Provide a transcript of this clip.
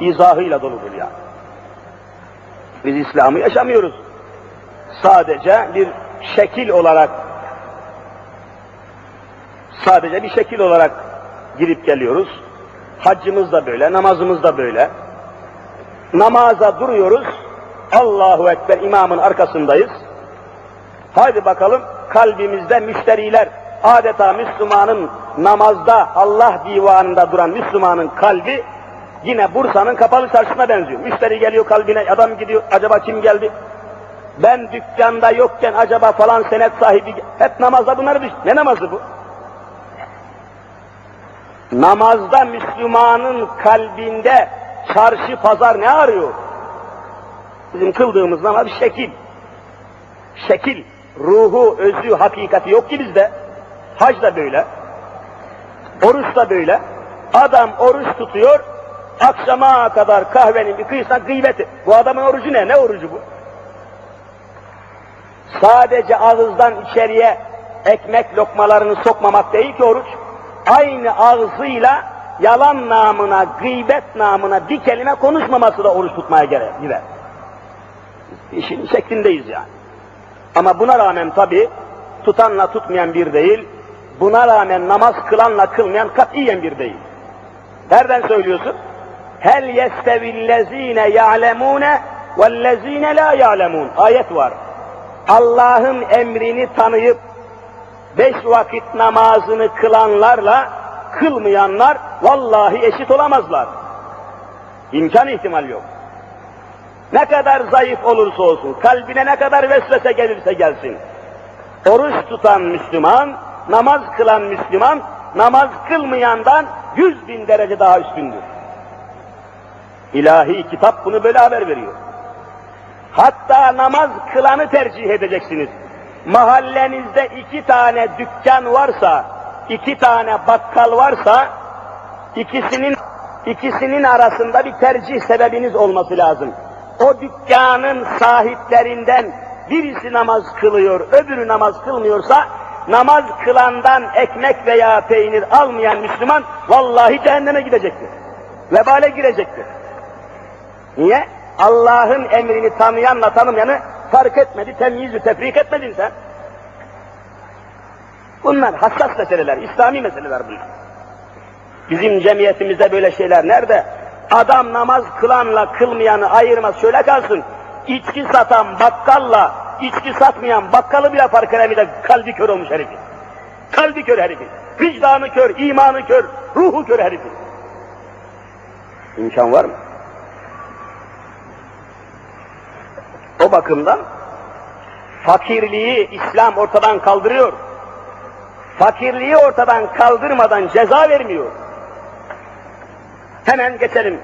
izahıyla doludur yani. Biz İslam'ı yaşamıyoruz. Sadece bir şekil olarak sadece bir şekil olarak girip geliyoruz. Haccımız da böyle, namazımız da böyle. Namaza duruyoruz. Allahu Ekber imamın arkasındayız. Haydi bakalım kalbimizde müşteriler adeta Müslümanın namazda Allah divanında duran Müslümanın kalbi yine Bursa'nın kapalı çarşısına benziyor. Müşteri geliyor kalbine adam gidiyor acaba kim geldi? Ben dükkanda yokken acaba falan senet sahibi hep namazda bunları düş. Ne namazı bu? Namazda Müslümanın kalbinde çarşı pazar ne arıyor? Bizim kıldığımız namaz şekil. Şekil, ruhu, özü, hakikati yok ki bizde. Hac da böyle. Oruç da böyle. Adam oruç tutuyor, akşama kadar kahvenin bir kıyısına gıybeti. Bu adamın orucu ne? Ne orucu bu? Sadece ağızdan içeriye ekmek lokmalarını sokmamak değil ki oruç. Aynı ağzıyla yalan namına, gıybet namına bir kelime konuşmaması da oruç tutmaya gerek gider. İşin şeklindeyiz yani. Ama buna rağmen tabi tutanla tutmayan bir değil, buna rağmen namaz kılanla kılmayan katiyen bir değil. Nereden söylüyorsun? Hel yestevillezine ya'lemune vellezine la ya'lemun. Ayet var. Allah'ın emrini tanıyıp beş vakit namazını kılanlarla kılmayanlar vallahi eşit olamazlar. İmkan ihtimal yok. Ne kadar zayıf olursa olsun, kalbine ne kadar vesvese gelirse gelsin. Oruç tutan Müslüman, namaz kılan Müslüman, namaz kılmayandan yüz bin derece daha üstündür. İlahi kitap bunu böyle haber veriyor. Hatta namaz kılanı tercih edeceksiniz. Mahallenizde iki tane dükkan varsa, iki tane bakkal varsa, ikisinin ikisinin arasında bir tercih sebebiniz olması lazım. O dükkanın sahiplerinden birisi namaz kılıyor, öbürü namaz kılmıyorsa, namaz kılandan ekmek veya peynir almayan Müslüman, vallahi cehenneme gidecektir. Vebale girecektir. Niye? Allah'ın emrini tanıyanla tanımayanı fark etmedi, temyiz tefrik etmedin sen. Bunlar hassas meseleler, İslami meseleler bunlar. Bizim cemiyetimizde böyle şeyler nerede? Adam namaz kılanla kılmayanı ayırmaz, şöyle kalsın. İçki satan bakkalla içki satmayan bakkalı bile fark edemedi, kalbi kör olmuş herifin. Kalbi kör herifin. Vicdanı kör, imanı kör, ruhu kör herifin. İmkan var mı? Bakımdan fakirliği İslam ortadan kaldırıyor. Fakirliği ortadan kaldırmadan ceza vermiyor. Hemen geçelim.